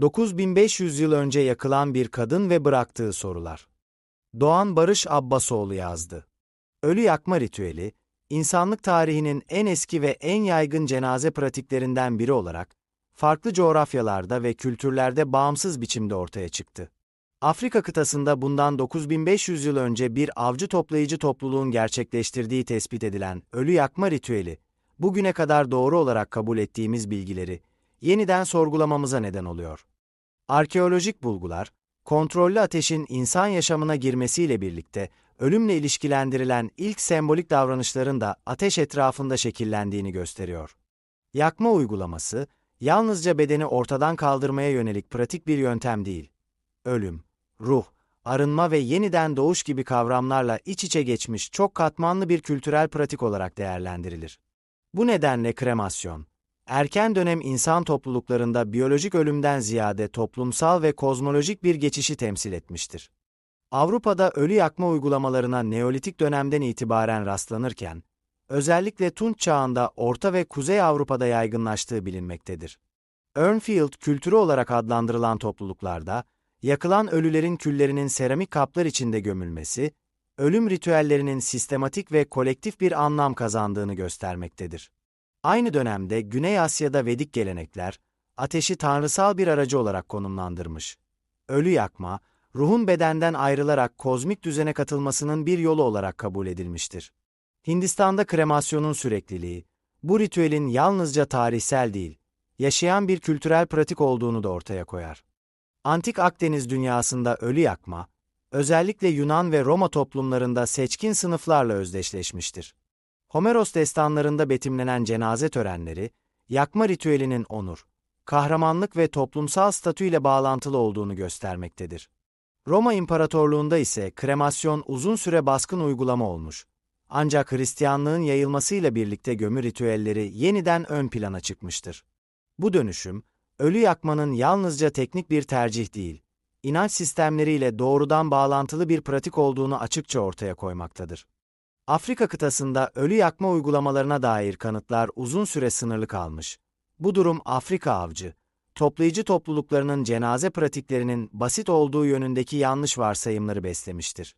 9500 yıl önce yakılan bir kadın ve bıraktığı sorular. Doğan Barış Abbasoğlu yazdı. Ölü yakma ritüeli, insanlık tarihinin en eski ve en yaygın cenaze pratiklerinden biri olarak, farklı coğrafyalarda ve kültürlerde bağımsız biçimde ortaya çıktı. Afrika kıtasında bundan 9500 yıl önce bir avcı toplayıcı topluluğun gerçekleştirdiği tespit edilen ölü yakma ritüeli, bugüne kadar doğru olarak kabul ettiğimiz bilgileri yeniden sorgulamamıza neden oluyor. Arkeolojik bulgular, kontrollü ateşin insan yaşamına girmesiyle birlikte ölümle ilişkilendirilen ilk sembolik davranışların da ateş etrafında şekillendiğini gösteriyor. Yakma uygulaması, yalnızca bedeni ortadan kaldırmaya yönelik pratik bir yöntem değil. Ölüm, ruh, arınma ve yeniden doğuş gibi kavramlarla iç içe geçmiş çok katmanlı bir kültürel pratik olarak değerlendirilir. Bu nedenle kremasyon, erken dönem insan topluluklarında biyolojik ölümden ziyade toplumsal ve kozmolojik bir geçişi temsil etmiştir. Avrupa'da ölü yakma uygulamalarına Neolitik dönemden itibaren rastlanırken, özellikle Tunç çağında Orta ve Kuzey Avrupa'da yaygınlaştığı bilinmektedir. Urnfield kültürü olarak adlandırılan topluluklarda, yakılan ölülerin küllerinin seramik kaplar içinde gömülmesi, ölüm ritüellerinin sistematik ve kolektif bir anlam kazandığını göstermektedir. Aynı dönemde Güney Asya'da Vedik gelenekler, ateşi tanrısal bir aracı olarak konumlandırmış. Ölü yakma, ruhun bedenden ayrılarak kozmik düzene katılmasının bir yolu olarak kabul edilmiştir. Hindistan'da kremasyonun sürekliliği, bu ritüelin yalnızca tarihsel değil, yaşayan bir kültürel pratik olduğunu da ortaya koyar. Antik Akdeniz dünyasında ölü yakma, özellikle Yunan ve Roma toplumlarında seçkin sınıflarla özdeşleşmiştir. Homeros destanlarında betimlenen cenaze törenleri, yakma ritüelinin onur, kahramanlık ve toplumsal statüyle bağlantılı olduğunu göstermektedir. Roma İmparatorluğunda ise kremasyon uzun süre baskın uygulama olmuş. Ancak Hristiyanlığın yayılmasıyla birlikte gömü ritüelleri yeniden ön plana çıkmıştır. Bu dönüşüm, ölü yakmanın yalnızca teknik bir tercih değil, inanç sistemleriyle doğrudan bağlantılı bir pratik olduğunu açıkça ortaya koymaktadır. Afrika kıtasında ölü yakma uygulamalarına dair kanıtlar uzun süre sınırlı kalmış. Bu durum Afrika avcı, toplayıcı topluluklarının cenaze pratiklerinin basit olduğu yönündeki yanlış varsayımları beslemiştir.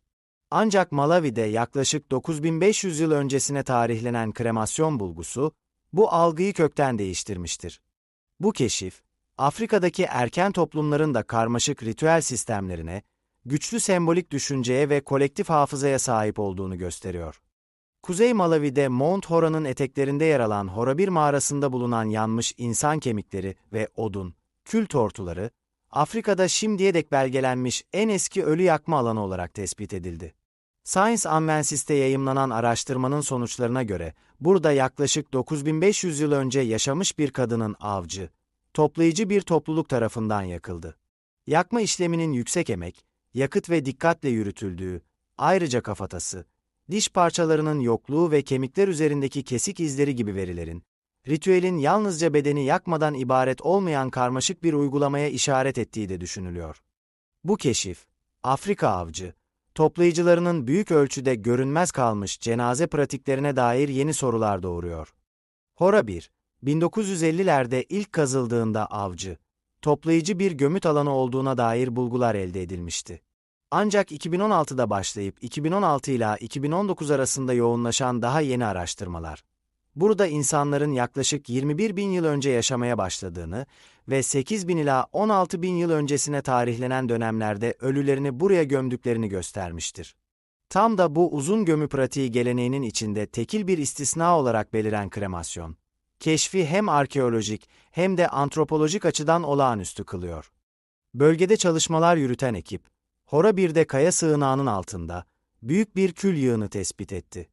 Ancak Malawi'de yaklaşık 9500 yıl öncesine tarihlenen kremasyon bulgusu, bu algıyı kökten değiştirmiştir. Bu keşif, Afrika'daki erken toplumların da karmaşık ritüel sistemlerine, güçlü sembolik düşünceye ve kolektif hafızaya sahip olduğunu gösteriyor. Kuzey Malawi'de Mount Hora'nın eteklerinde yer alan Hora 1 mağarasında bulunan yanmış insan kemikleri ve odun, kül tortuları, Afrika'da şimdiye dek belgelenmiş en eski ölü yakma alanı olarak tespit edildi. Science Advance'iste yayımlanan araştırmanın sonuçlarına göre, burada yaklaşık 9500 yıl önce yaşamış bir kadının avcı, toplayıcı bir topluluk tarafından yakıldı. Yakma işleminin yüksek emek, yakıt ve dikkatle yürütüldüğü, ayrıca kafatası, diş parçalarının yokluğu ve kemikler üzerindeki kesik izleri gibi verilerin, ritüelin yalnızca bedeni yakmadan ibaret olmayan karmaşık bir uygulamaya işaret ettiği de düşünülüyor. Bu keşif, Afrika avcı, toplayıcılarının büyük ölçüde görünmez kalmış cenaze pratiklerine dair yeni sorular doğuruyor. Hora 1, 1950'lerde ilk kazıldığında avcı, toplayıcı bir gömüt alanı olduğuna dair bulgular elde edilmişti. Ancak 2016'da başlayıp 2016 ila 2019 arasında yoğunlaşan daha yeni araştırmalar, burada insanların yaklaşık 21 bin yıl önce yaşamaya başladığını ve 8 bin ila 16 bin yıl öncesine tarihlenen dönemlerde ölülerini buraya gömdüklerini göstermiştir. Tam da bu uzun gömü pratiği geleneğinin içinde tekil bir istisna olarak beliren kremasyon, keşfi hem arkeolojik hem de antropolojik açıdan olağanüstü kılıyor. Bölgede çalışmalar yürüten ekip, Hora birde kaya sığınağının altında büyük bir kül yığını tespit etti.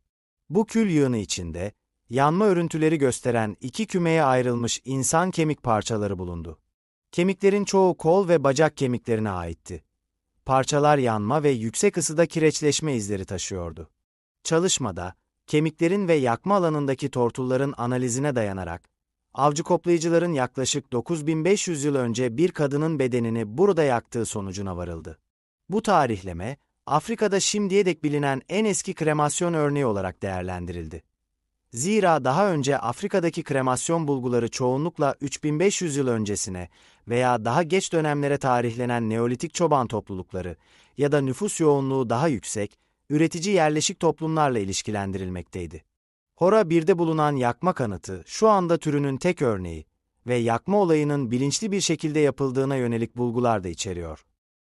Bu kül yığını içinde yanma örüntüleri gösteren iki kümeye ayrılmış insan kemik parçaları bulundu. Kemiklerin çoğu kol ve bacak kemiklerine aitti. Parçalar yanma ve yüksek ısıda kireçleşme izleri taşıyordu. Çalışmada, kemiklerin ve yakma alanındaki tortulların analizine dayanarak, avcı koplayıcıların yaklaşık 9500 yıl önce bir kadının bedenini burada yaktığı sonucuna varıldı. Bu tarihleme, Afrika'da şimdiye dek bilinen en eski kremasyon örneği olarak değerlendirildi. Zira daha önce Afrika'daki kremasyon bulguları çoğunlukla 3500 yıl öncesine, veya daha geç dönemlere tarihlenen Neolitik çoban toplulukları ya da nüfus yoğunluğu daha yüksek, üretici yerleşik toplumlarla ilişkilendirilmekteydi. Hora 1'de bulunan yakma kanıtı şu anda türünün tek örneği ve yakma olayının bilinçli bir şekilde yapıldığına yönelik bulgular da içeriyor.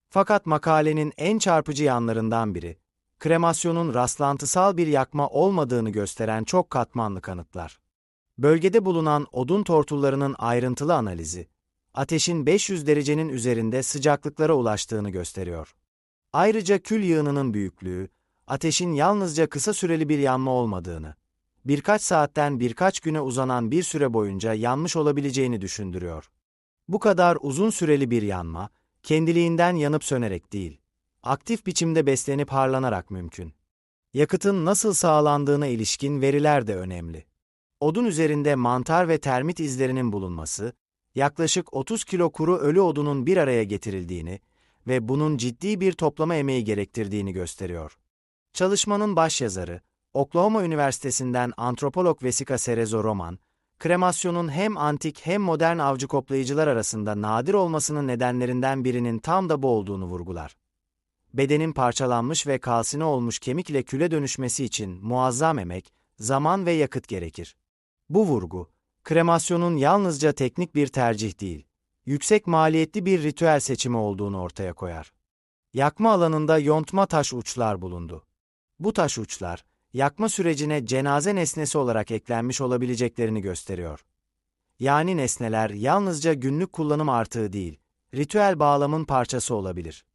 Fakat makalenin en çarpıcı yanlarından biri, kremasyonun rastlantısal bir yakma olmadığını gösteren çok katmanlı kanıtlar. Bölgede bulunan odun tortullarının ayrıntılı analizi, ateşin 500 derecenin üzerinde sıcaklıklara ulaştığını gösteriyor. Ayrıca kül yığınının büyüklüğü, ateşin yalnızca kısa süreli bir yanma olmadığını, birkaç saatten birkaç güne uzanan bir süre boyunca yanmış olabileceğini düşündürüyor. Bu kadar uzun süreli bir yanma, kendiliğinden yanıp sönerek değil, aktif biçimde beslenip harlanarak mümkün. Yakıtın nasıl sağlandığına ilişkin veriler de önemli. Odun üzerinde mantar ve termit izlerinin bulunması, yaklaşık 30 kilo kuru ölü odunun bir araya getirildiğini ve bunun ciddi bir toplama emeği gerektirdiğini gösteriyor. Çalışmanın başyazarı, Oklahoma Üniversitesi'nden antropolog Vesika Cerezo Roman, kremasyonun hem antik hem modern avcı koplayıcılar arasında nadir olmasının nedenlerinden birinin tam da bu olduğunu vurgular. Bedenin parçalanmış ve kalsine olmuş kemik ile küle dönüşmesi için muazzam emek, zaman ve yakıt gerekir. Bu vurgu, kremasyonun yalnızca teknik bir tercih değil, yüksek maliyetli bir ritüel seçimi olduğunu ortaya koyar. Yakma alanında yontma taş uçlar bulundu. Bu taş uçlar, yakma sürecine cenaze nesnesi olarak eklenmiş olabileceklerini gösteriyor. Yani nesneler yalnızca günlük kullanım artığı değil, ritüel bağlamın parçası olabilir.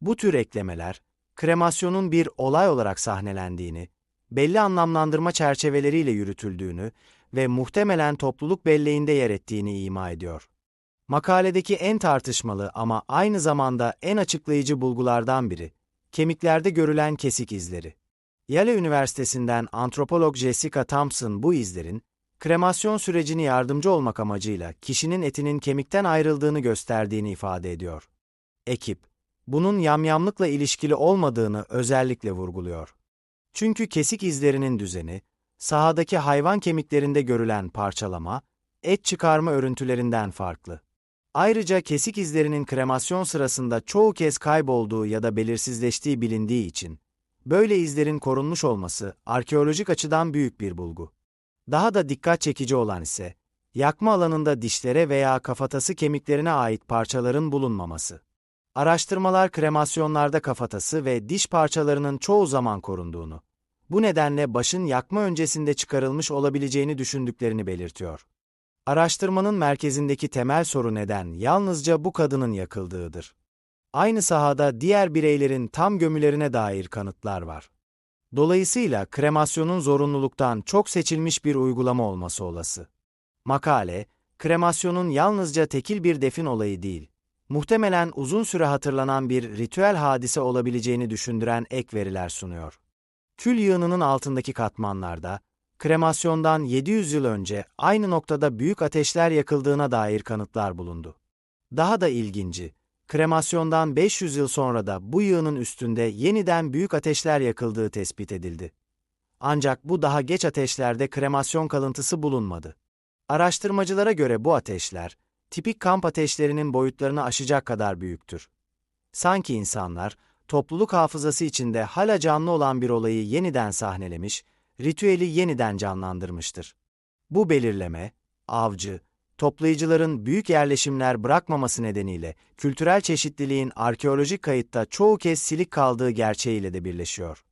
Bu tür eklemeler, kremasyonun bir olay olarak sahnelendiğini, belli anlamlandırma çerçeveleriyle yürütüldüğünü ve muhtemelen topluluk belleğinde yer ettiğini ima ediyor. Makaledeki en tartışmalı ama aynı zamanda en açıklayıcı bulgulardan biri, kemiklerde görülen kesik izleri. Yale Üniversitesi'nden antropolog Jessica Thompson bu izlerin, kremasyon sürecini yardımcı olmak amacıyla kişinin etinin kemikten ayrıldığını gösterdiğini ifade ediyor. Ekip, bunun yamyamlıkla ilişkili olmadığını özellikle vurguluyor. Çünkü kesik izlerinin düzeni, sahadaki hayvan kemiklerinde görülen parçalama, et çıkarma örüntülerinden farklı. Ayrıca kesik izlerinin kremasyon sırasında çoğu kez kaybolduğu ya da belirsizleştiği bilindiği için, böyle izlerin korunmuş olması arkeolojik açıdan büyük bir bulgu. Daha da dikkat çekici olan ise, yakma alanında dişlere veya kafatası kemiklerine ait parçaların bulunmaması. Araştırmalar kremasyonlarda kafatası ve diş parçalarının çoğu zaman korunduğunu, bu nedenle başın yakma öncesinde çıkarılmış olabileceğini düşündüklerini belirtiyor. Araştırmanın merkezindeki temel soru neden yalnızca bu kadının yakıldığıdır. Aynı sahada diğer bireylerin tam gömülerine dair kanıtlar var. Dolayısıyla kremasyonun zorunluluktan çok seçilmiş bir uygulama olması olası. Makale, kremasyonun yalnızca tekil bir defin olayı değil, muhtemelen uzun süre hatırlanan bir ritüel hadise olabileceğini düşündüren ek veriler sunuyor. Kül yığınının altındaki katmanlarda, kremasyondan 700 yıl önce aynı noktada büyük ateşler yakıldığına dair kanıtlar bulundu. Daha da ilginci, kremasyondan 500 yıl sonra da bu yığının üstünde yeniden büyük ateşler yakıldığı tespit edildi. Ancak bu daha geç ateşlerde kremasyon kalıntısı bulunmadı. Araştırmacılara göre bu ateşler, tipik kamp ateşlerinin boyutlarını aşacak kadar büyüktür. Sanki insanlar, topluluk hafızası içinde hala canlı olan bir olayı yeniden sahnelemiş, ritüeli yeniden canlandırmıştır. Bu belirleme, avcı, toplayıcıların büyük yerleşimler bırakmaması nedeniyle kültürel çeşitliliğin arkeolojik kayıtta çoğu kez silik kaldığı gerçeğiyle de birleşiyor.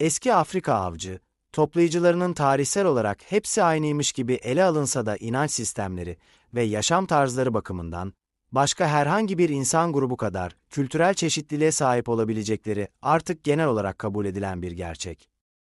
Eski Afrika avcı, toplayıcılarının tarihsel olarak hepsi aynıymış gibi ele alınsa da inanç sistemleri ve yaşam tarzları bakımından başka herhangi bir insan grubu kadar kültürel çeşitliliğe sahip olabilecekleri artık genel olarak kabul edilen bir gerçek.